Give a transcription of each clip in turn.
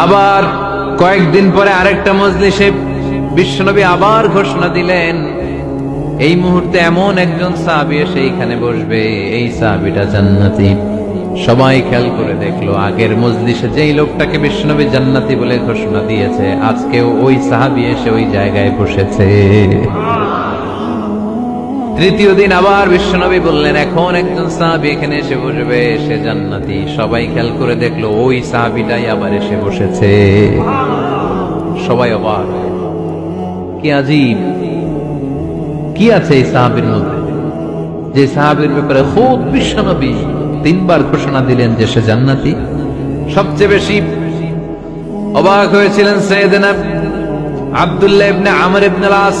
আবার কয়েকদিন পরে আরেকটা মজলিসে বিশ্বনবী আবার ঘোষণা দিলেন, এই মুহূর্তে এমন একজন সাহাবি এসে এইখানে বসবে, এই সাহাবিটা জান্নাতি। সবাই খেয়াল করে দেখল, আগের মজলিসে যেই লোকটাকে বিশ্বনবী জান্নাতি বলে ঘোষণা দিয়েছে, আজকেও ওই সাহাবি এসে ওই জায়গায় বসেছে। তৃতীয় দিন আবার বিশ্বনবী বললেন, এখন একজন সাহাবি এখানে এসে বসবে, সে জান্নাতি। সবাই খেয়াল করে দেখল, ওই সাহাবিটাই আবার এসে বসেছে। সবাই অবাক। কি আজীব। কি আছে এই সাহাবির মধ্যে? যে সাহাবির ব্যাপারে খুব বিশ্বনবী তিনবার ঘোষণা দিলেন যে সে জান্নাতি। সবচেয়ে বেশি অবাক হয়েছিলেন সৈয়দনা আব্দুল্লাহ ইবনে আমর ইবনে আস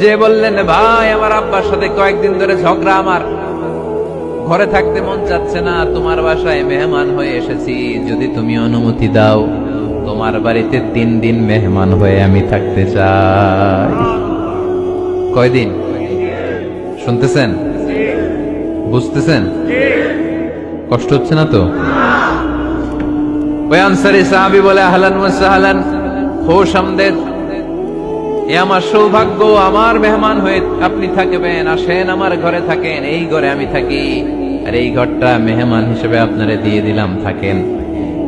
যে বললেন, ভাই, আমার আব্বার সাথে কয়েকদিন ধরে ঝগড়া আমার। ঘরে থাকতে মন চাচ্ছে না, তোমার বাসায় মেহমান হয়ে এসেছি। যদি তুমি অনুমতি দাও, তোমার বাড়িতে তিন দিন মেহমান হয়ে আমি থাকতে চাই। কয়দিন? শুনতেছেন? বুঝতেছেন? কষ্ট হচ্ছে না তো? ওই আনসারি সাহাবি বলে, আহলান ওয়াসাহলান খোশ আমদের এ আমার সৌভাগ্য, আমার মেহমান হয়ে আপনি থাকবেন, আসেন আমার ঘরে থাকেন, এই ঘরে আমি থাকি। আর এই ঘরটা মেহমান হিসেবে আপনারে দিয়ে দিলাম, থাকেন।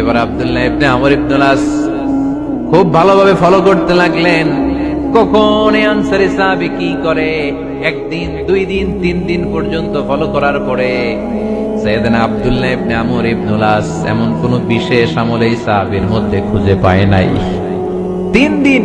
এবার আব্দুল্লাহ ইবনে আমর ইবনুলাস খুব ভালোভাবে ফলো করতে লাগলেন। কখন আনসারি সাহাবি কি করে? একদিন, দুই দিন, তিন দিন পর্যন্ত ফলো করার পরে সৈয়দনা আব্দুল্লাহ ইবনে আমর ইবনুলাস এমন কোন বিশেষ আমল এই সাহাবির মধ্যে খুঁজে পায় নাই। তিন দিন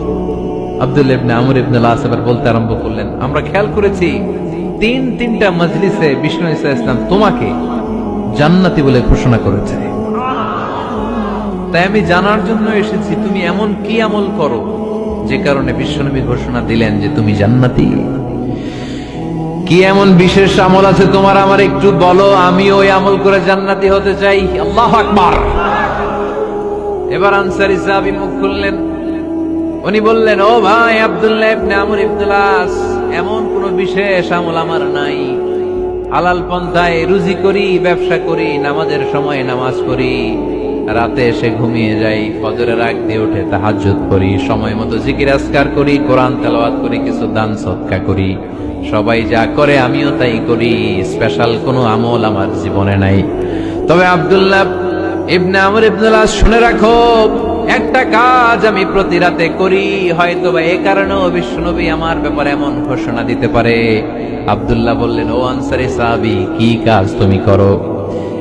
আব্দুল ইবনে আমর ইবনে বলতে আরম্ভ করলেন, আমরা খেয়াল করেছি, তিন, তিনটা তোমাকে জান্নাতি বলে ঘোষণা করেছে। তাই আমি জানার জন্য এসেছি, তুমি এমন কি আমল করো যে কারণে বিশ্বনবী ঘোষণা দিলেন যে তুমি জান্নাতি? কি এমন বিশেষ আমল আছে তোমার? আমার একটু বলো, আমি ওই আমল করে জান্নাতি হতে চাই। আল্লাহ আকবার! এবার আনসারি সাহাবী মুখ খুললেন উনি বললেন, ও ভাই আব্দুল্লাহ এমন কোন বিশেষ আমল আমার নাই। আলাল পন্থায় রুজি করি, ব্যবসা করি, নামাজের সময় নামাজ করি রাতে এসে ঘুমিয়ে যাই, ফজরের আগ দিয়ে উঠে তাহাজ্জুদ করি, সময় মতো জিকির আসকার করি, কোরআন তেলাওয়াত করি, কিছু দান সৎকা করি। সবাই যা করে আমিও তাই করি, স্পেশাল কোনো আমল আমার জীবনে নাই। তবে আব্দুল্লাহ ইবনে আমর ইবনুল্লাহ শুনে রাখো, একটা কাজ আমি প্রতি রাতে করি হয়তো বা এ কারণেও বিশ্বনবী আমার ব্যাপারে এমন ঘোষণা দিতে পারে। আব্দুল্লাহ বললেন, ও আনসারি সাহাবি, কি কাজ তুমি করো?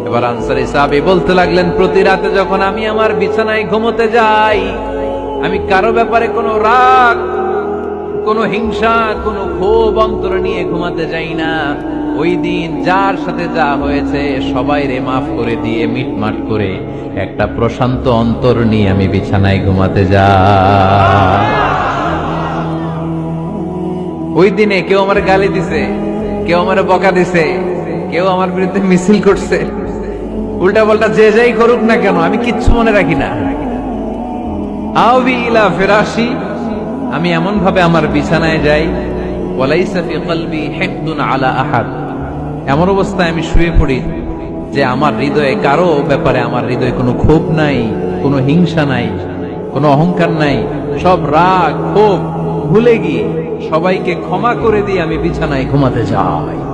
এবার আনসারি সাহাবি বলতে লাগলেন, প্রতি রাতে যখন আমি আমার বিছানায় ঘুমোতে যাই, আমি কারও ব্যাপারে কোনো রাগ, কোনো হিংসা, কোনো ক্ষোভ, অন্তর নিয়ে ঘুমাতে যাই না। ওই দিন যার সাথে যা হয়েছে, সবাই রে মাফ করে দিয়ে মিটমাট করে একটা প্রশান্ত অন্তর নিয়ে আমি বিছানায় ঘুমাতে যাই ওই দিনে কেউ আমার গালি দিছে, কেউ আমার বকা দিছে, কেউ আমার বিরুদ্ধে মিছিল করছে। উল্টা পাল্টা যে যাই করুক না কেন, আমি কিচ্ছু মনে রাখি না। ইলা আমি এমন ভাবে আমার বিছানায় যাই আলা আহাদ। এমন অবস্থায় আমি শুয়ে পড়ি যে আমার হৃদয়ে কারও ব্যাপারে আমার হৃদয়ে কোনো ক্ষোভ নাই, কোনো হিংসা নাই, কোনো অহংকার নাই। সব রাগ, ক্ষোভ ভুলে গিয়ে সবাইকে ক্ষমা করে দিয়ে আমি বিছানায় ঘুমাতে যাই।